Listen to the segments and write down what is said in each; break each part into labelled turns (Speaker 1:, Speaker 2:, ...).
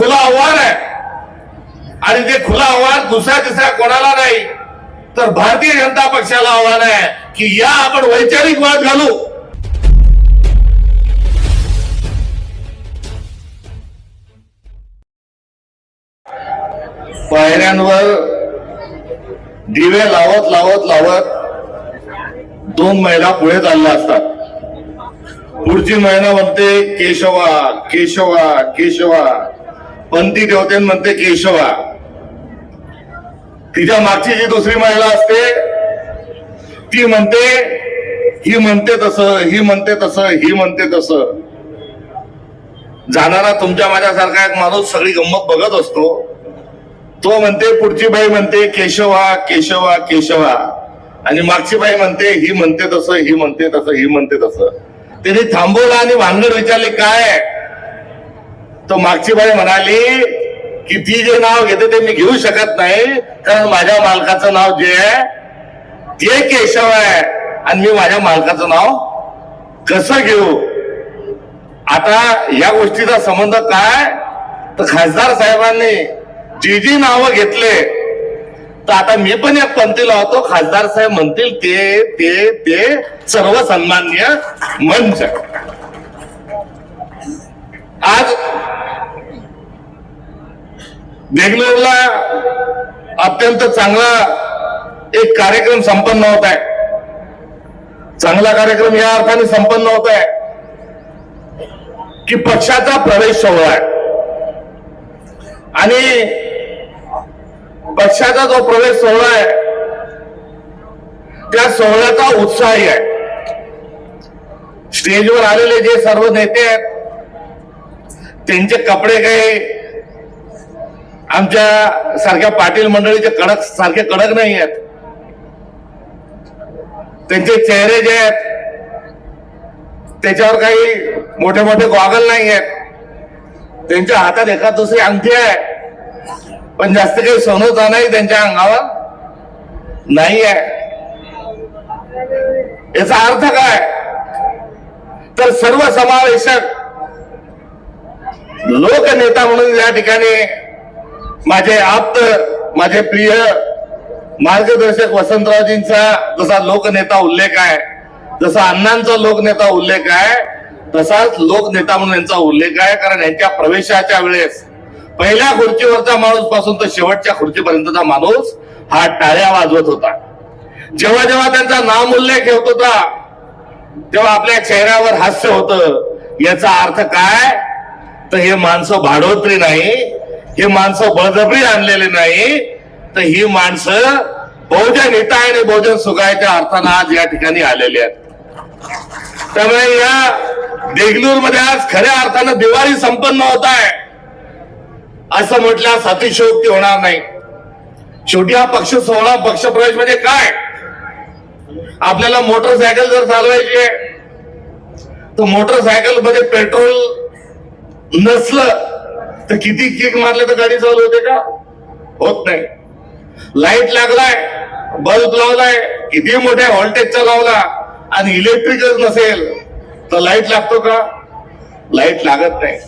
Speaker 1: खुला आव्हान आहे. आणि ते खुला आव्हान दुसऱ्या तिसऱ्या कोणाला नाही तर भारतीय जनता पक्षाला आव्हान आहे की या आपण वैचारिक वाद घालू. पायऱ्यांवर दिवे लावत लावत लावत दोन महिला पुढे चालल्या असतात. पुढची महिला म्हणते केशवा केशवा केशवा. पंथी देवते म्हणते केशवा. तिच्या मागची जी दुसरी महिला असते ती म्हणते ही म्हणते तसं ही म्हणते तसं ही म्हणते तसं. जाणारा तुमच्या माझ्यासारखा एक माणूस सगळी गंमत बघत असतो. तो म्हणते पुढची बाई म्हणते केशवा केशवा केशवा. आणि मागची बाई म्हणते ही म्हणते तसं ही म्हणते तसं ही म्हणते तसं. त्याने थांबवलं आणि भानगड विचारले काय तो मागची बाई म्हणाली की ती जे नाव घेते ते मी घेऊ शकत नाही कारण माझ्या मालकाचं नाव जे आहे ते केशव आहे. आणि मी माझ्या मालकाचं नाव कसं घेऊ? आता या गोष्टीचा संबंध काय? तर खासदार साहेबांनी जी जी नावं घेतले तर आता मी पण या पंथीला होतो. खासदार साहेब म्हणतील ते ते ते सर्व सन्मान्य मंच. आज बेंगलोरला अत्यंत चांगला एक कार्यक्रम संपन्न होत आहे. चांगला कार्यक्रम या अर्थाने संपन्न होत आहे की पक्षाचा प्रवेश सोहळा आहे. आणि पक्षाचा जो प्रवेश सोहळा आहे त्या सोहळ्याचा उत्साही आहे. स्टेजवर आलेले जे सर्व नेते आहेत त्यांचे कपडे काही आमच्या सारख्या पाटील मंडळीचे कडक सारखे कडक नाही आहेत. त्यांचे चेहरे जे आहेत त्याच्यावर काही मोठे मोठे गॉगल नाही आहेत. त्यांच्या हातात एखाद दुसरी अंगठी आहे पण जास्त काही सोनचा नाही त्यांच्या अंगावर नाही आहे. याचा अर्थ काय? तर सर्व समावेशक लोकनेता म्हणून या ठिकाणी माझे आप्त माझे प्रिय मार्गदर्शक वसंतरावजींचा जसा लोकनेता उल्लेख आहे जसा अण्णांचा लोकनेता उल्लेख आहे तसाच लोकनेता म्हणून यांचा उल्लेख आहे कारण यांच्या प्रवेशाच्या वेळेस पहिल्या खुर्चीवरचा माणूसपासून तर शेवटच्या खुर्चीपर्यंतचा माणूस हा टाळ्या वाजवत होता. जेव्हा जेव्हा त्यांचा नाम उल्लेख होत होता तेव्हा आपल्या चेहऱ्यावर हास्य होत. याचा अर्थ काय? तर हे माणसं भाडवत्री नाही हे माणसं बळजबरी आणलेले नाही तर ही माणसं बहुजन हिता आणि बहुजन सुखायच्या अर्थानं आज या ठिकाणी आलेली आहेत. त्यामुळे या देगलूरमध्ये आज खऱ्या अर्थानं दिवाळी संपन्न होत आहे. असं म्हटल्यास अतिशयोक्ती होणार नाही. शेवटी हा पक्ष सोहळा पक्षप्रवेश म्हणजे काय? आपल्याला मोटरसायकल जर चालवायची आहे तर मोटरसायकलमध्ये पेट्रोल नसलं तर किती किक मारले तर गाडी चालू होते का? होत नाही. लाइट लागलाय बल्ब लावलाय किती मोठ्या व्होल्टेजचा लावला आणि इलेक्ट्रिकच नसेल तर लाइट लागतो का? लाइट लागत नाही.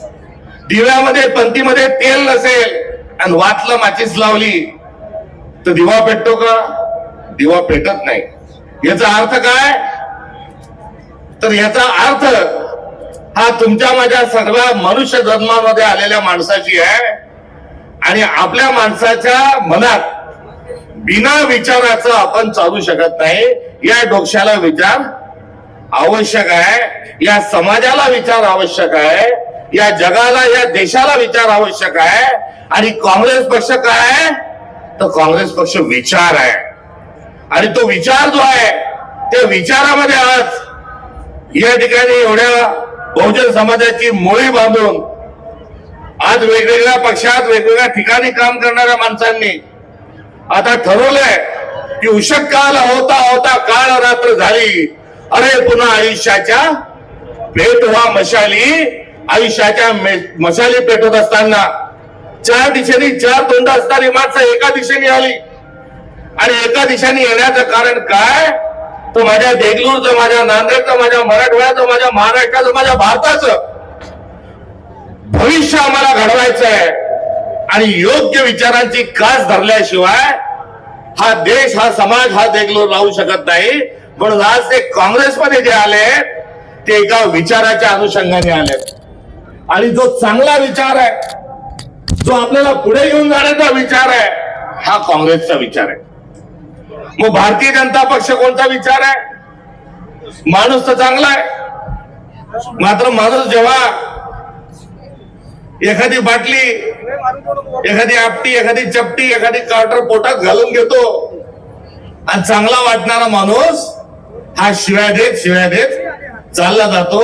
Speaker 1: दिव्यामध्ये पंतीमध्ये तेल नसेल आणि वाचलं माचीस लावली तर दिवा पेटतो का? दिवा पेटत नाही. याचा अर्थ काय? तर याचा अर्थ हा तुमच्या माझ्या सगळ्या मनुष्य जन्मामध्ये आलेल्या माणसाची आहे. आणि आपल्या माणसाच्या मनात बिना विचाराचं आपण चालू शकत नाही. या डोक्याला विचार आवश्यक आहे. या समाजाला विचार आवश्यक आहे. या जगाला या देशाला विचार आवश्यक आहे. आणि काँग्रेस पक्ष काय आहे? तर काँग्रेस पक्ष विचार आहे. आणि तो विचार जो आहे त्या विचारामध्ये आज या ठिकाणी एवढ्या बहुजन समाजाची मोळी बांधून आज वेगवेगळ्या पक्षात वेगवेगळ्या ठिकाणी काम करणाऱ्या माणसांनी आता ठरवलंय की उषक काल होता होता काळ रात्र झाली. अरे पुन्हा आयुष्याच्या पेट व्हा मशाली. आयुष्याच्या मशाली पेटवत असताना. चार दिशेने चार तोंड असणारी माणसं एका दिशेने आली. आणि एका दिशेने येण्याचं कारण काय? तो माझ्या देगलूरचं माझ्या नांदेडचं माझ्या मराठवाड्याचं माझ्या महाराष्ट्राचं माझ्या भारताचं भविष्य आम्हाला घडवायचं आहे आणि योग्य विचारांची कास धरल्याशिवाय हा देश हा समाज हा देगलूर राहू शकत नाही. म्हणून आज ते काँग्रेसमध्ये जे आले ते एका विचाराच्या अनुषंगाने आले. आणि जो चांगला विचार आहे जो आपल्याला पुढे घेऊन जाण्याचा विचार आहे हा काँग्रेसचा विचार आहे. मग भारतीय जनता पक्ष कोणता विचार आहे? माणूस तर चांगला आहे. मात्र माणूस जेव्हा एखादी बाटली एखादी आपटी एखादी चपटी एखादी कार्टर पोटात घालून घेतो आणि चांगला वाटणारा माणूस हा शिव्या देत शिव्या देत चालला जातो.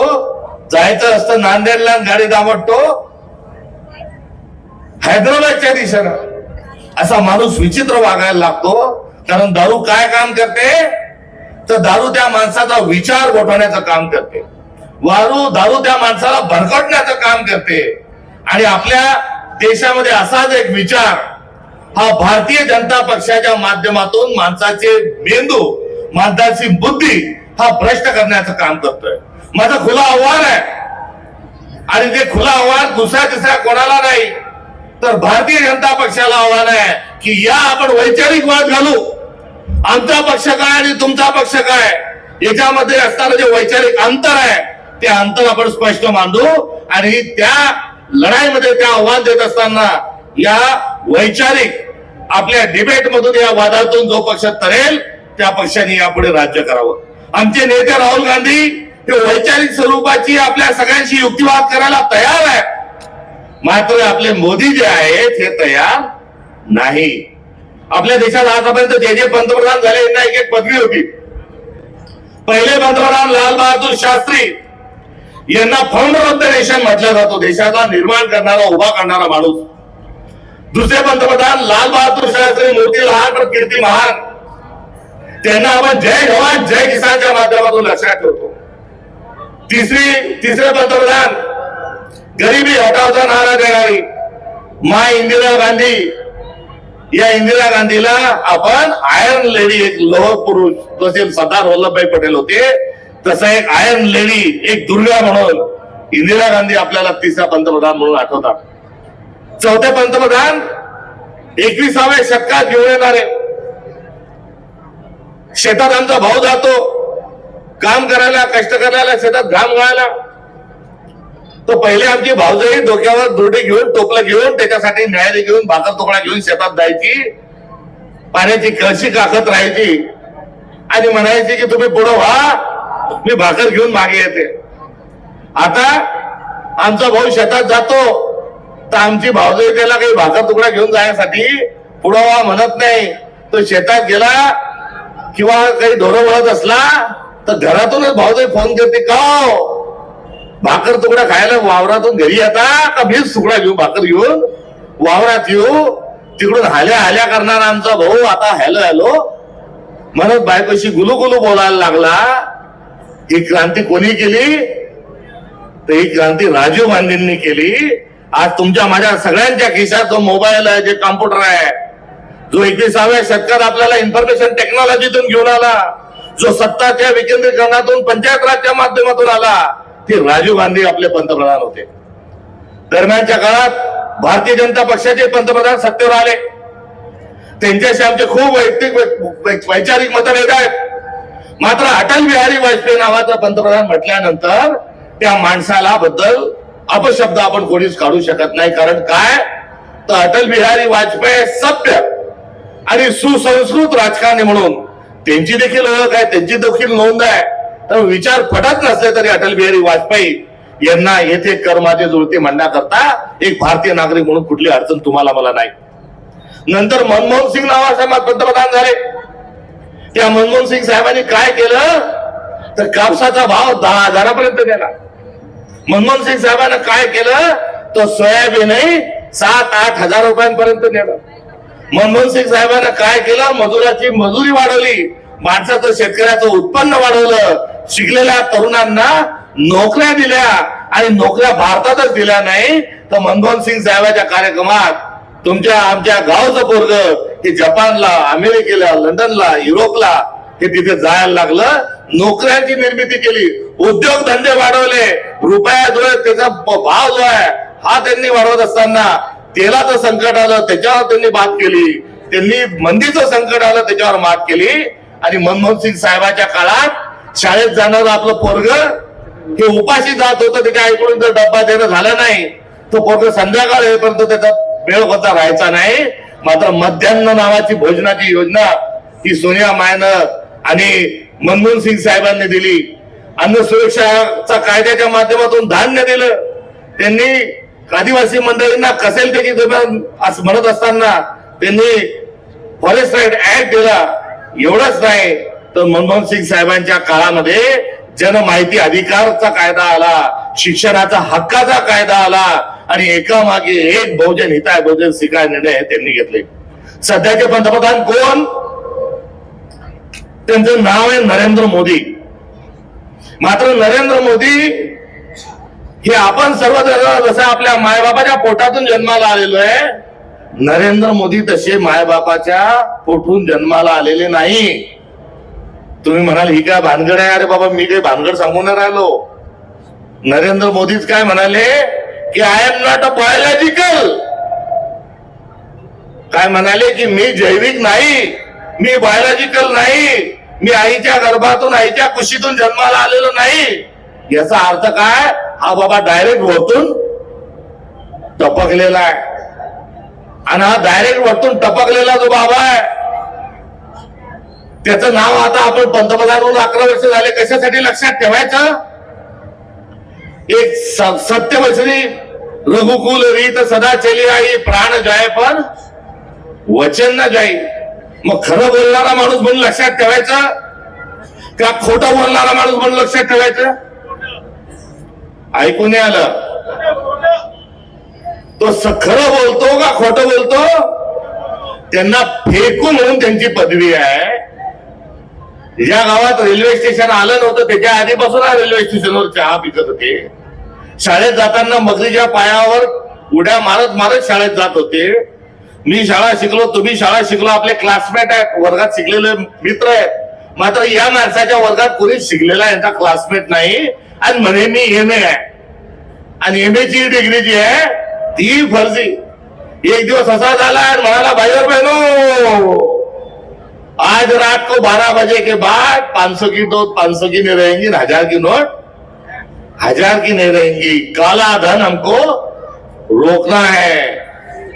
Speaker 1: जायचं असतं नांदेडला गाडी दामटतो. हैदराबादच्या दिशेनं असा माणूस विचित्र वागायला लागतो. कारण दारू काय काम करते? तर दारू त्या माणसाचा विचार गोठवण्याचं काम करते. वारू दारू त्या माणसाला भरकटण्याचं काम करते. आणि आपल्या देशामध्ये असाच एक विचार हा भारतीय जनता पक्षाच्या माध्यमातून माणसाचे मेंदू माणसाची बुद्धी हा भ्रष्ट करण्याचं काम करतोय. माझं खुलं आव्हान आहे. आणि ते खुलं आव्हान दुसऱ्या तिसऱ्या कोणाला नाही तर भारतीय जनता पक्षाला आव्हान आहे की या आपण वैचारिक वाद घालू. आमचा पक्ष काय आणि तुमचा पक्ष काय? याच्यामध्ये असणारं जे वैचारिक अंतर आहे ते अंतर आपण स्पष्ट मांडू आणि त्या लढाईमध्ये त्या आव्हान देत असताना या वैचारिक आपल्या डिबेट मधून या वादातून जो पक्ष तरेल त्या पक्षाने यापुढे राज्य करावं. आमचे नेते राहुल गांधी हे वैचारिक स्वरूपाची आपल्या सगळ्यांशी युक्तिवाद करायला तयार आहे मात्र आपले मोदी जे आहेत हे तयार नाही. आपल्या देशात आतापर्यंत जे जे पंतप्रधान झाले यांना एक एक पदवी होती. पहिले पंतप्रधान लाल बहादूर शास्त्री यांना फाउंडर ऑफ द नेशन म्हटलं जातो. देशाचा निर्माण करणारा उभा करणारा माणूस. दुसरे पंतप्रधान लाल बहादूर शास्त्री मोठी लहान पण कीर्ती महान. त्यांना आपण जय जवान जय किसानच्या माध्यमातून लक्षात ठेवतो. तिसरी तिसरे पंतप्रधान गरिबी हटावचा नारा देणारी मा इंदिरा गांधी या इंदिरा गांधीला आपण आयर्न लेडी एक लोह पुरुष जसे सरदार वल्लभभाई पटेल होते तसा एक आयर्न लेडी एक दुर्गा म्हणून इंदिरा गांधी आपल्याला तिसरा पंतप्रधान म्हणून आठवतात. चौथे पंतप्रधान एकविसाव्या शतकात घेऊन येणारे. शेतात आमचा भाऊ जातो. काम करायला कष्ट करायला शेतात घाम गाळायला. तो पहिले आमची भाऊजाई डोक्यावर दुर्डी घेऊन टोपलं घेऊन त्याच्यासाठी न्यायालय घेऊन भाकर तुकडा घेऊन शेतात जायची. पाण्याची कळशी काकत राहायची. आणि म्हणायची की तुम्ही पुढं व्हा मी भाकर घेऊन मागे येते. आता आमचा भाऊ शेतात जातो. तर आमची भाऊजाई त्याला काही भाकर तुकडा घेऊन जाण्यासाठी पुढं व्हा म्हणत नाही. तो शेतात गेला किंवा काही ढोरं वळत असला तर घरातूनच भाऊजाई फोन करते का हो? भाकर तुकडा खायला वावरातून घरी येता का मीच तुकडा घेऊ भाकर घेऊन? वावरात येऊ तिकडून हाल्या हाल्या करणार आमचा भाऊ आता हॅलो हॅलो. म्हणत बायकोशी गुलू गुलू बोलायला लागला. ही क्रांती कोणी केली? तर ही क्रांती राजीव गांधींनी केली. आज तुमच्या माझ्या सगळ्यांच्या खिशात जो मोबाईल आहे जे कॉम्प्युटर आहे जो एकविसाव्या शतकात आपल्याला इन्फॉर्मेशन टेक्नॉलॉजीतून घेऊन आला जो सत्ताच्या विकेंद्रीकरणातून पंचायत राजच्या माध्यमातून आला ती राजीव गांधी आपले पंतप्रधान होते. दरम्यानच्या काळात भारतीय जनता पक्षाचे पंतप्रधान सत्तेवर आले. त्यांच्याशी आमचे खूप वैयक्तिक वै- वैचारिक मतभेद आहेत. मात्र अटल बिहारी वाजपेयी नावाचा पंतप्रधान म्हटल्यानंतर त्या माणसाला बद्दल अपशब्द आपण कोणीच काढू शकत नाही. कारण काय? तर अटल बिहारी वाजपेयी सभ्य आणि सुसंस्कृत राजकारणी म्हणून त्यांची देखील ओळख आहे त्यांची देखील नोंद आहे. तर विचार पटत नसले तरी अटल बिहारी वाजपेयी यांना येथे कर्माचे जुळते म्हणण्याकरता एक भारतीय नागरिक म्हणून कुठली अडचण तुम्हाला मला नाही. नंतर मनमोहन सिंग नावासाहेब पंतप्रधान झाले. त्या मनमोहन सिंग साहेबांनी काय केलं? तर कापसाचा भाव दहा हजारापर्यंत गेला. मनमोहन सिंग साहेबांना काय केलं? तो सोयाबीनही सात आठ हजार रुपयांपर्यंत नेलं. मनमोहन सिंग साहेबांना काय केलं? मजुराची मजुरी वाढवली. माणसाचं शेतकऱ्याचं उत्पन्न वाढवलं. शिकलेल्या तरुणांना नोकऱ्या दिल्या आणि नोकऱ्या भारतातच दिल्या नाही तर मनमोहन सिंग साहेबाच्या कार्यक्रमात तुमच्या आमच्या गावचं पोरग हे जपानला अमेरिकेला लंडनला युरोपला हे तिथे जायला लागलं. नोकऱ्यांची निर्मिती केली. उद्योगधंदे वाढवले. रुपया जो आहे त्याचा भाव जो आहे हा त्यांनी वाढवत असताना तेलाचं संकट आलं त्याच्यावर त्यांनी बात केली. त्यांनी मंदीचं संकट आलं त्याच्यावर मात केली. आणि मनमोहन सिंग साहेबाच्या काळात शाळेत जाणारं आपलं पोरग हे उपाशी जात होतं त्याच्या आईकडून जर डब्बा देणं झालं नाही तो पोरग संध्याकाळ येईपर्यंत त्याचा वेळ होता राहायचा नाही. मात्र मध्यान्ह नावाची भोजनाची योजना ही सोनिया मायनं आणि मनमोहन सिंग साहेबांनी दिली. अन्न सुरक्षाचा कायद्याच्या माध्यमातून धान्य दिलं. त्यांनी आदिवासी मंडळींना कसेल त्याची जमीन असं म्हणत असताना त्यांनी फॉरेस्ट राईट ऍक्ट दिला एवढंच नाही. तर मनमोहन सिंग साहेबांच्या काळामध्ये जनमाहिती अधिकारचा कायदा आला शिक्षणाचा हक्काचा कायदा आला आणि एका मागे एक बहुजन हिताय बहुजन शिकाय निर्णय त्यांनी घेतले. सध्याचे पंतप्रधान कोण? त्यांचं नाव आहे नरेंद्र मोदी. मात्र नरेंद्र मोदी हे आपण सर्व जसं आपल्या मायबापाच्या पोटातून जन्माला आलेलो आहे नरेंद्र मोदी तसे मायबापाच्या पोटून जन्माला आलेले नाही. तुम्ही म्हणाल ही काय भानगड आहे? अरे बाबा मी काही भानगड सांगून राहिलो. नरेंद्र मोदीच काय म्हणाले? की I am not a biological काय म्हणाले? की मी जैविक नाही मी बायोलॉजिकल नाही मी आईच्या गर्भातून आईच्या कुशीतून जन्माला आलेलो नाही. याचा अर्थ काय? हा बाबा डायरेक्ट वरतून टपकलेला आहे. आणि हा डायरेक्ट वरतून टपकलेला जो बाबा आहे त्याचं नाव आता आपण पंतप्रधान होऊन अकरा वर्ष झाले. कशासाठी लक्षात ठेवायचं? एक सत्यवचनी रघुकुल रीत सदा चली आई प्राण जाय पण वचन न जाई. मग खरं बोलणारा माणूस म्हणून लक्षात ठेवायचं? का खोटं बोलणारा माणूस म्हणून लक्षात ठेवायचं? ऐकून आलं. तो खरं बोलतो का खोटं बोलतो? त्यांना फेकू म्हणून त्यांची पदवी आहे. ज्या गावात रेल्वे स्टेशन आलं नव्हतं त्याच्या आधीपासून रेल्वे स्टेशनवर चहा पिकत होते. शाळेत जाताना मगरीच्या पायावर उड्या मारत मारत शाळेत जात होते. मी शाळा शिकलो तुम्ही शाळा शिकलो आपले क्लासमेट आहेत वर्गात शिकलेले मित्र आहेत. मात्र या माणसाच्या वर्गात कोणीच शिकलेला यांचा क्लासमेट नाही. आणि म्हणे मी एम ए आहे. आणि एम ची डिग्री जी आहे ती फर्जी. एक दिवस असा झाला आणि म्हणाला भाईवर बहनो आज रात को बारह बजे के बाद पाँच सौ की नोट पाँच सौ की नहीं रहेंगी हजार की नोट हजार की नहीं रहेंगी। काला धन हमको रोकना है।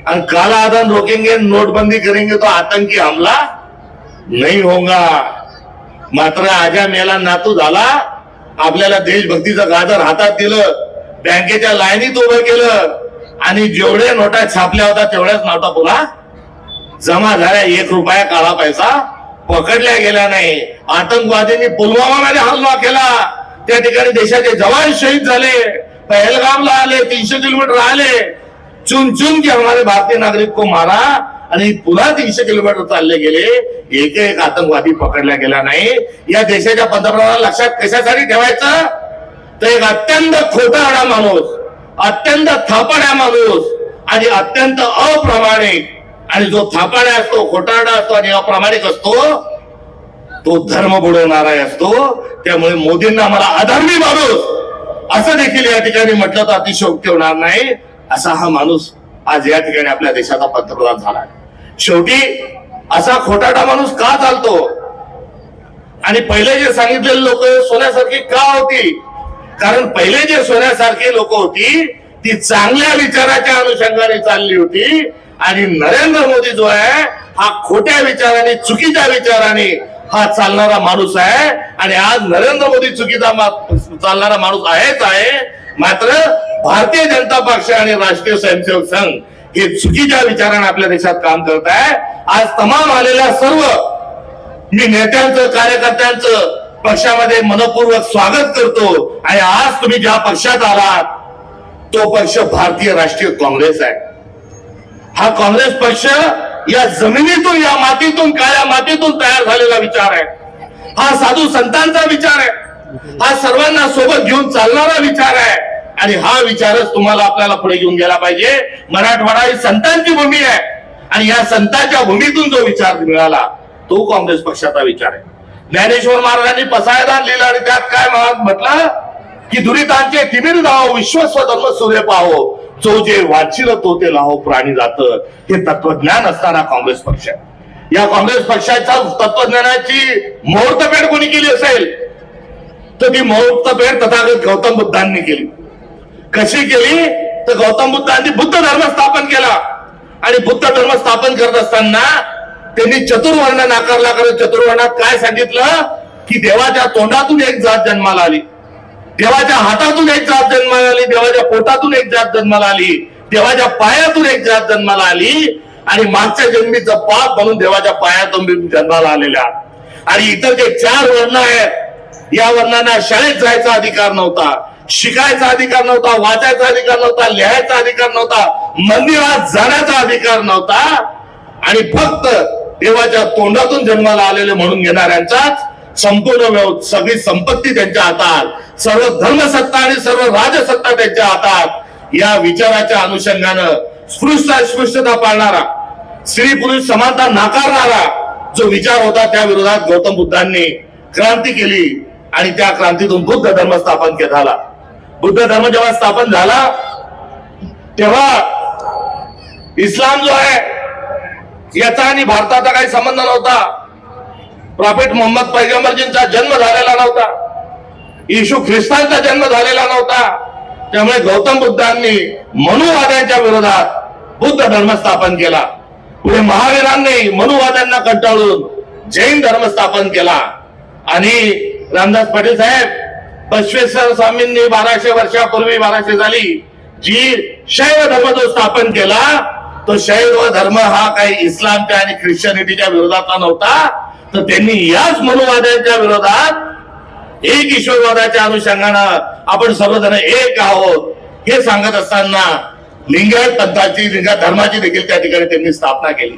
Speaker 1: और काला धन रोकेंगे नोटबंदी करेंगे तो आतंकी हमला नहीं होगा। मात्र आजा मेला नातू झाला आपल्याला देशभक्तीचं गाजर हातात दिलं बँकेच्या लाईनीत उभं केलं आणि जेवढ्या नोटा छापल्या होत्या तेवढ्याच नोटा पुन्हा जमा झाल्या एक रुपया काळा पैसा. पकडल्या गेला नाही. आतंकवादींनी पुलवामामध्ये हल्ला केला. त्या ठिकाणी देशाचे जवान शहीद झाले. पहलगामला आले तीनशे किलोमीटर आले चुन चुन के हमारे भारतीय नागरिक को मारा आणि पुन्हा तीनशे किलोमीटर चालले गेले. एक एक आतंकवादी पकडला गेला नाही. या देशाच्या पंतप्रधानाला लक्षात कशासाठी ठेवायचं? तर एक अत्यंत खोटारडा माणूस अत्यंत थापड्या माणूस आणि अत्यंत अप्रामाणिक आणि जो थापाडा असतो खोटारडा असतो आणि अप्रामाणिक असतो तो धर्म बुडवणारा असतो. त्यामुळे मोदींना आम्हाला अधर्मी माणूस असं देखील या ठिकाणी म्हटलं तर अतिशयोक्ती होणार नाही. असा हा माणूस आज या ठिकाणी आपल्या देशाचा पंतप्रधान झाला शेवटी असा खोटाटा माणूस का चालतो? आणि पहिले जे सांगितलेले लोक सोन्यासारखी का होती? कारण पहिले जे सोन्यासारखी लोक होती ती चांगल्या विचाराच्या अनुषंगाने चालली होती. आणि नरेंद्र मोदी जो आहे हा खोट्या विचाराने चुकीच्या विचाराने हा चालणारा माणूस आहे. आणि आज नरेंद्र मोदी चुकीचा मा- चालणारा माणूस आहेच आहे. मात्र भारतीय जनता पक्ष आणि राष्ट्रीय स्वयंसेवक संघ हे चुकीच्या विचाराने आपल्या देशात काम करत आहे. आज तमाम आलेल्या सर्व मी नेत्यांचं कार्यकर्त्यांचं पक्षामध्ये मनपूर्वक स्वागत करतो. आणि आज तुम्ही ज्या पक्षात आलात तो पक्ष भारतीय राष्ट्रीय काँग्रेस आहे. हा काँग्रेस पक्ष या जमिनीतून या मातीतून काळ्या मातीतून तयार झालेला विचार आहे. हा साधू संतांचा विचार आहे. हा सर्वांना सोबत घेऊन चालणारा विचार आहे. आणि हा विचारच तुम्हाला आपल्याला पुढे घेऊन गेला पाहिजे. मराठवाडा ही संतांची भूमी आहे. आणि या संतांच्या भूमीतून जो विचार मिळाला तो काँग्रेस पक्षाचा विचार आहे. ज्ञानेश्वर महाराजांनी पसायदान लिहिलं आणि त्यात काय म्हटलं? की दुरितांचे तिमिर धाव विश्वस्व धर्म सूर्य पाहो जो जे वाचिल तो ते लाहो प्राणी जात. हे तत्वज्ञान असणारा काँग्रेस पक्ष आहे. या काँग्रेस पक्षाच्या तत्वज्ञानाची मुहूर्तपेढ कोणी केली असेल? तर ती मुहूर्तपेढ तथागत गौतम बुद्धांनी केली. कशी केली? तर गौतम बुद्धांनी बुद्ध धर्म स्थापन केला. आणि बुद्ध धर्म स्थापन करत असताना त्यांनी चतुर्वर्ण नाकारला. कारण चतुर्वर्णात काय सांगितलं? की देवाच्या तोंडातून एक जात जन्माला आली. देवाच्या हातातून एक जात जन्माला आली देवाच्या पोटातून एक जात जन्माला आली देवाच्या पायातून एक जात जन्माला आली आणि मागच्या जन्मीचं पाप म्हणून देवाच्या पायातून जन्माला आलेल्या. आणि इतर जे चार वर्ण आहेत या वर्णांना शाळेत जायचा अधिकार नव्हता शिकायचा अधिकार नव्हता वाचायचा अधिकार नव्हता लिहायचा अधिकार नव्हता मंदिरात जाण्याचा अधिकार नव्हता. आणि फक्त देवाच्या तोंडातून जन्माला आलेले म्हणून घेणाऱ्यांचाच संपूर्ण सगळी संपत्ती त्यांच्या हातात सर्व धर्मसत्ता आणि सर्व राजसत्ता त्यांच्या हातात या विचाराच्या अनुषंगानं स्पृष्ट अस्पृश्यता पाळणारा स्त्री पुरुष समानता नाकारणारा जो विचार होता त्या विरोधात गौतम बुद्धांनी क्रांती केली आणि त्या क्रांतीतून बुद्ध धर्म स्थापन झाला. बुद्ध धर्म जेव्हा स्थापन झाला तेव्हा इस्लाम जो आहे याचा आणि भारताचा काही संबंध नव्हता. प्रॉफिट मोहम्मद पैगंबरजींचा जन्म झालेला नव्हता. येशू ख्रिस्तांचा जन्म झालेला नव्हता. त्यामुळे गौतम बुद्धांनी मनुवाद्यांच्या विरोधात बुद्ध धर्म स्थापन केला. पुढे महावीरांनी मनुवाद्यांना कंटाळून जैन धर्म स्थापन केला. आणि रामदास पाटील साहेब बसवेश्वर स्वामींनी बाराशे वर्षापूर्वी बाराशे झाली जी शैव धर्म जो स्थापन केला तो शैव धर्म हा काही इस्लामच्या आणि ख्रिश्चनिटीच्या विरोधातला नव्हता. तर त्यांनी याच मनुवाद्यांच्या विरोधात एक ईश्वरवादाच्या अनुषंगानं आपण सर्वजण एक आहोत हे सांगत असताना लिंगायत पंथाची लिंगायत धर्माची देखील त्या ठिकाणी त्यांनी स्थापना केली.